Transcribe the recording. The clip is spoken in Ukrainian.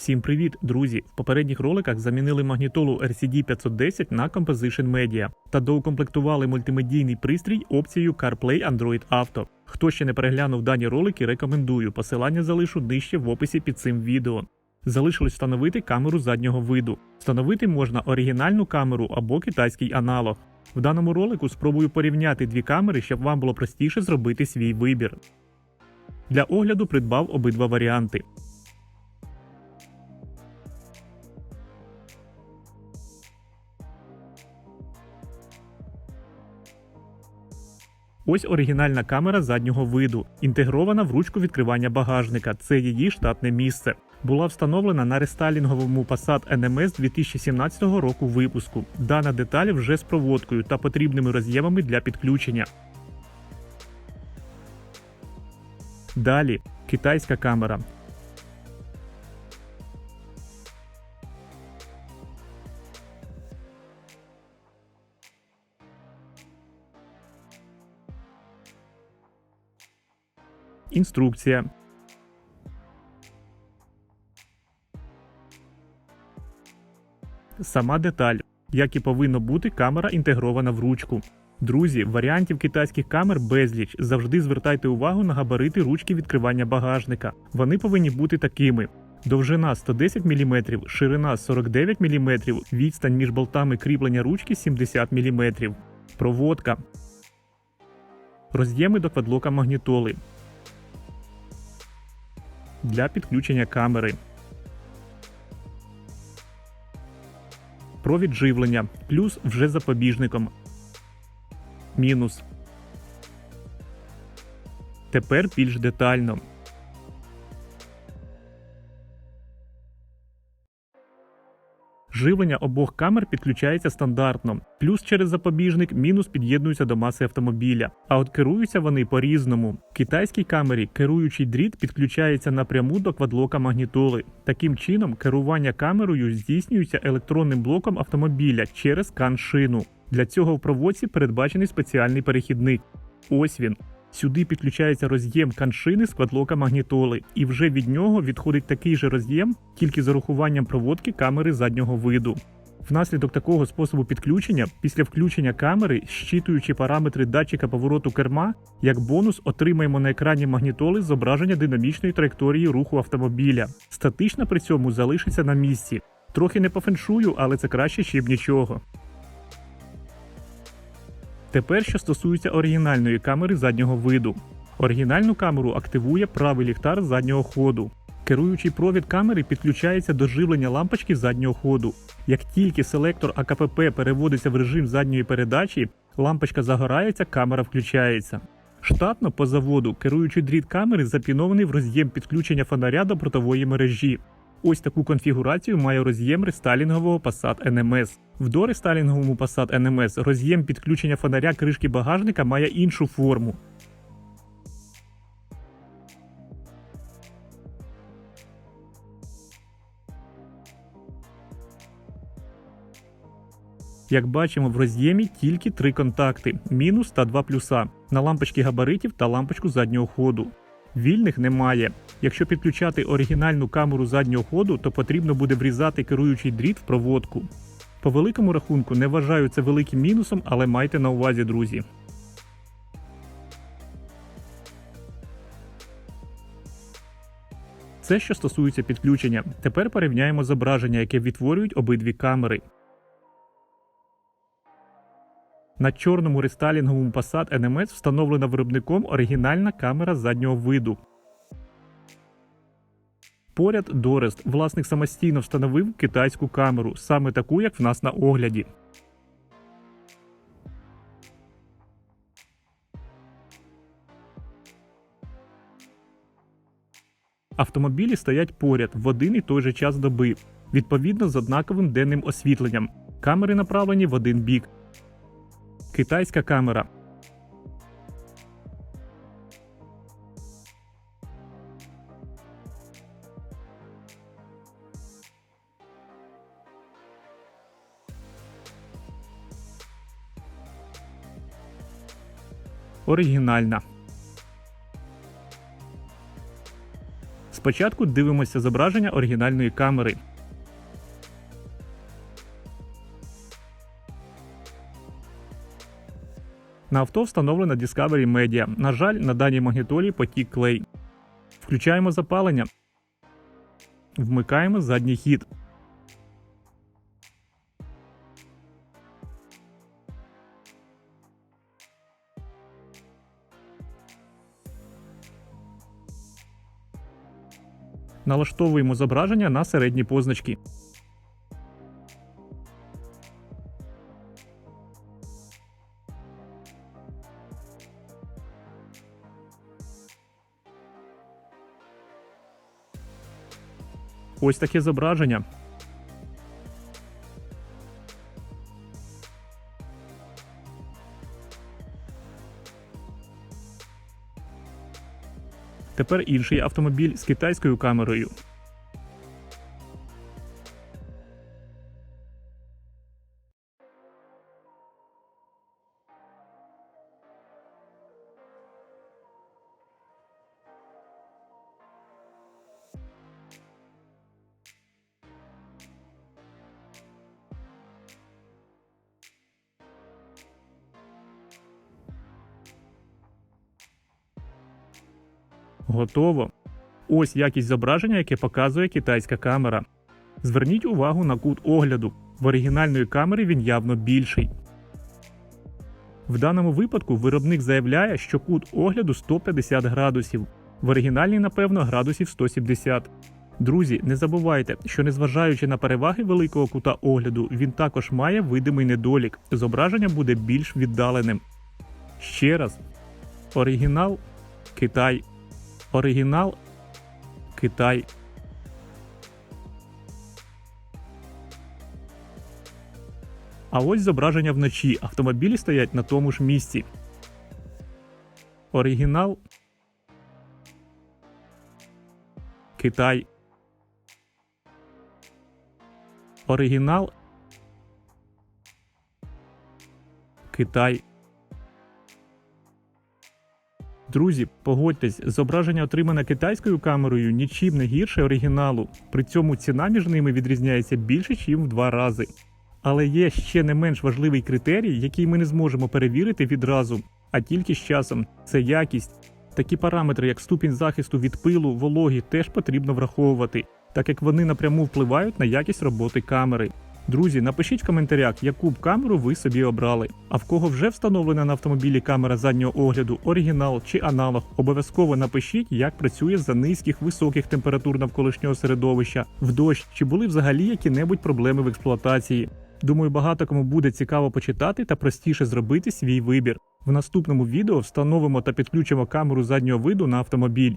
Всім привіт, друзі! В попередніх роликах замінили магнітолу RCD 510 на Composition Media та доукомплектували мультимедійний пристрій опцією CarPlay Android Auto. Хто ще не переглянув дані ролики, рекомендую. Посилання залишу нижче в описі під цим відео. Залишилось встановити камеру заднього виду. Встановити можна оригінальну камеру або китайський аналог. В даному ролику спробую порівняти дві камери, щоб вам було простіше зробити свій вибір. Для огляду придбав обидва варіанти. Ось оригінальна камера заднього виду, інтегрована в ручку відкривання багажника. Це її штатне місце. Була встановлена на рестайлінговому Passat NMS 2017 року випуску. Дана деталь вже з проводкою та потрібними роз'ємами для підключення. Далі китайська камера. Інструкція. Сама деталь. Як і повинно бути, камера інтегрована в ручку. Друзі, варіантів китайських камер безліч. Завжди звертайте увагу на габарити ручки відкривання багажника. Вони повинні бути такими: довжина 110 мм, ширина 49 мм, відстань між болтами кріплення ручки 70 мм. Проводка. Роз'єми до квадлока магнітоли. Для підключення камери. Провід живлення. Плюс вже запобіжником. Мінус. Тепер більш детально. Живлення обох камер підключається стандартно, плюс через запобіжник, мінус під'єднуються до маси автомобіля. А от керуються вони по-різному. В китайській камері керуючий дріт підключається напряму до квадлока магнітоли. Таким чином, керування камерою здійснюється електронним блоком автомобіля через кан-шину. Для цього в проводці передбачений спеціальний перехідник. Ось він. Сюди підключається роз'єм каншини з квадлока магнітоли, і вже від нього відходить такий же роз'єм, тільки з урахуванням проводки камери заднього виду. Внаслідок такого способу підключення, після включення камери, щитуючи параметри датчика повороту керма, як бонус отримаємо на екрані магнітоли зображення динамічної траєкторії руху автомобіля. Статична при цьому залишиться на місці. Трохи не по феншую, але це краще, ніж нічого. Тепер, що стосується оригінальної камери заднього виду. Оригінальну камеру активує правий ліхтар заднього ходу. Керуючий провід камери підключається до живлення лампочки заднього ходу. Як тільки селектор АКПП переводиться в режим задньої передачі, лампочка загорається, камера включається. Штатно по заводу керуючий дріт камери запінований в роз'єм підключення фонаря до протової мережі. Ось таку конфігурацію має роз'єм рестайлінгового Passat NMS. В дорестайлінговому Passat NMS роз'єм підключення фонаря кришки багажника має іншу форму. Як бачимо, в роз'ємі тільки три контакти: мінус та два плюса на лампочки габаритів та лампочку заднього ходу. Вільних немає. Якщо підключати оригінальну камеру заднього ходу, то потрібно буде врізати керуючий дріт в проводку. По великому рахунку не вважаю це великим мінусом, але майте на увазі, друзі. Це що стосується підключення. Тепер порівняємо зображення, яке відтворюють обидві камери. На чорному рестайлінговому Passat NMS встановлена виробником оригінальна камера заднього виду. Поряд Дорест власник самостійно встановив китайську камеру, саме таку, як в нас на огляді. Автомобілі стоять поряд в один і той же час доби, відповідно з однаковим денним освітленням. Камери направлені в один бік. Китайська камера. Оригінальна. Спочатку дивимося зображення оригінальної камери. На авто встановлена Discovery Media. На жаль, на даній магнітолі потік клей. Включаємо запалення. Вмикаємо задній хід. Налаштовуємо зображення на середні позначки. Ось таке зображення. Тепер інший автомобіль з китайською камерою. Готово. Ось якість зображення, яке показує китайська камера. Зверніть увагу на кут огляду. В оригінальної камери він явно більший. В даному випадку виробник заявляє, що кут огляду 150 градусів. В оригінальній, напевно, градусів 170. Друзі, не забувайте, що незважаючи на переваги великого кута огляду, він також має видимий недолік. Зображення буде більш віддаленим. Ще раз. Оригінал Китай. Оригінал Китай. А ось зображення вночі. Автомобілі стоять на тому ж місці. Оригінал Китай. Оригінал Китай. Друзі, погодьтесь, зображення отримане китайською камерою нічим не гірше оригіналу. При цьому ціна між ними відрізняється більше, ніж в два рази. Але є ще не менш важливий критерій, який ми не зможемо перевірити відразу, а тільки з часом це якість. Такі параметри, як ступінь захисту від пилу, вологі, теж потрібно враховувати, так як вони напряму впливають на якість роботи камери. Друзі, напишіть в коментарях, яку б камеру ви собі обрали. А в кого вже встановлена на автомобілі камера заднього огляду, оригінал чи аналог, обов'язково напишіть, як працює за низьких високих температур навколишнього середовища, в дощ, чи були взагалі які-небудь проблеми в експлуатації. Думаю, багато кому буде цікаво почитати та простіше зробити свій вибір. В наступному відео встановимо та підключимо камеру заднього виду на автомобіль.